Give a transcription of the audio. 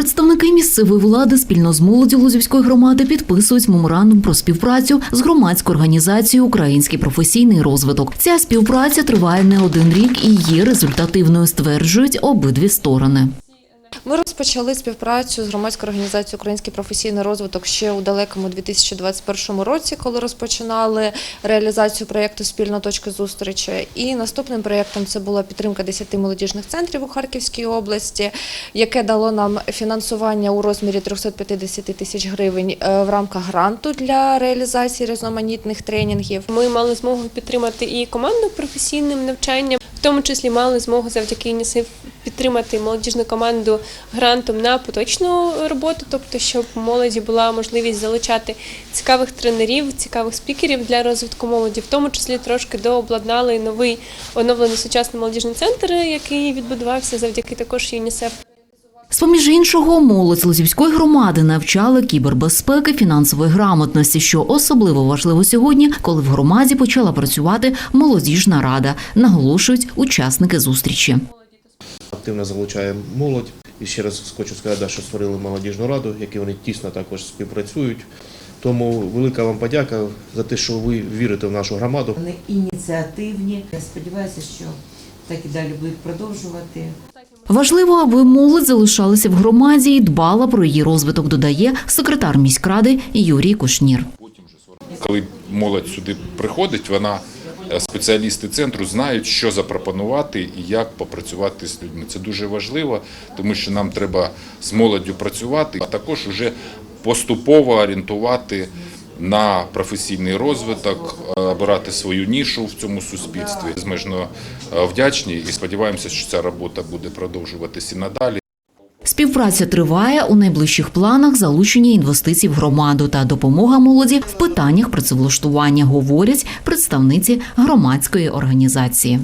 Представники місцевої влади спільно з молоддю Лозівської громади підписують меморандум про співпрацю з громадською організацією Український професійний розвиток. Ця співпраця триває не один рік і є результативною, стверджують обидві сторони. Ми розпочали співпрацю з громадською організацією Український професійний розвиток ще у далекому 2021 році, коли розпочинали реалізацію проєкту Спільна точка зустрічі. І наступним проєктом це була підтримка 10 молодіжних центрів у Харківській області, яке дало нам фінансування у розмірі 350 тисяч гривень е, в рамках гранту для реалізації різноманітних тренінгів. Ми мали змогу підтримати і команду професійним навчанням, тому числі мали змогу завдяки ЮНІСЕФ підтримати молодіжну команду грантом на поточну роботу, тобто щоб молоді була можливість залучати цікавих тренерів, цікавих спікерів для розвитку молоді, в тому числі трошки дообладнали новий оновлений сучасний молодіжний центр, який відбудувався завдяки також ЮНІСЕФ. З-поміж іншого, молодь Лозівської громади навчали кібербезпеки, фінансової грамотності, що особливо важливо сьогодні, коли в громаді почала працювати молодіжна рада, наголошують учасники зустрічі. Активно залучаємо молодь. І ще раз хочу сказати, що створили молодіжну раду, які вони тісно також співпрацюють. Тому велика вам подяка за те, що ви вірите в нашу громаду. Вони ініціативні. Я сподіваюся, що так і далі будуть продовжувати. Важливо, аби молодь залишалася в громаді і дбала про її розвиток, додає секретар міськради Юрій Кушнір. Коли молодь сюди приходить, вона е, спеціалісти центру знають, що запропонувати і як попрацювати з людьми. Це дуже важливо, тому що нам треба з молоддю працювати, а також уже поступово орієнтувати на професійний розвиток, е, обирати свою нішу в цьому суспільстві. Змежно е, вдячні і сподіваємося, що ця робота буде продовжуватися надалі. Співпраця триває у найближчих планах залучення інвестицій в громаду та допомога молоді в питаннях працевлаштування, говорять представниці громадської організації.